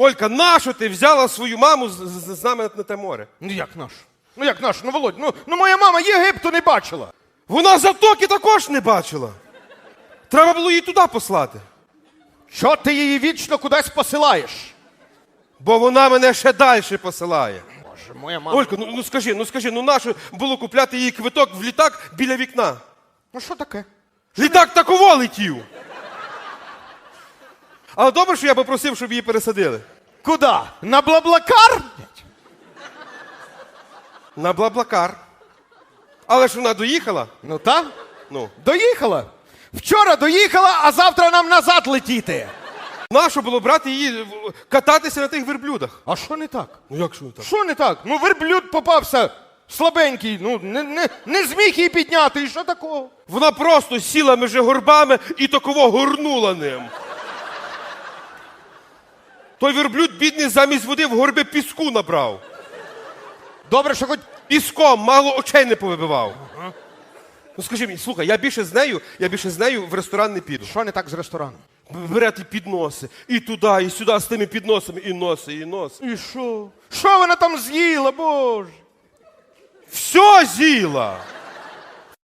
Олька, нащо ти взяла свою маму з, з, з нами на те море? Ну як наш? Ну як наш? Ну Володь, ну, ну моя мама Єгипту не бачила. Вона затоки також не бачила. Треба було її туди послати. Що ти її вічно кудись посилаєш? Бо вона мене ще далі посилає. Боже, моя мама. Олька, ну, ну скажи, ну скажи, ну нащо було купляти їй квиток в літак біля вікна? Ну що таке? Літак таково летів. Але добре, що я попросив, щоб її пересадили. Куди? На Блаблакар? На Блаблакар. Але ж вона доїхала. Ну так. Ну, Доїхала. Вчора доїхала, а завтра нам назад летіти. нащо було брати її в- кататися на тих верблюдах? А що не так? Ну як що не так? Що не так? Ну верблюд попався слабенький, ну не, не, не зміг її підняти, і що такого? Вона просто сіла між горбами і таково горнула ним. Той верблюд, бідний, замість води в горби піску набрав. Добре, що хоч Піском мало очей не повибивав. Ну скажи мені, слухай, я більше з нею, я більше з нею в ресторан не піду. що не так з рестораном? Бере ті підноси. І туди, і сюди з тими підносами, і носи, і носи. І що? Що вона там з'їла, боже? Все з'їла.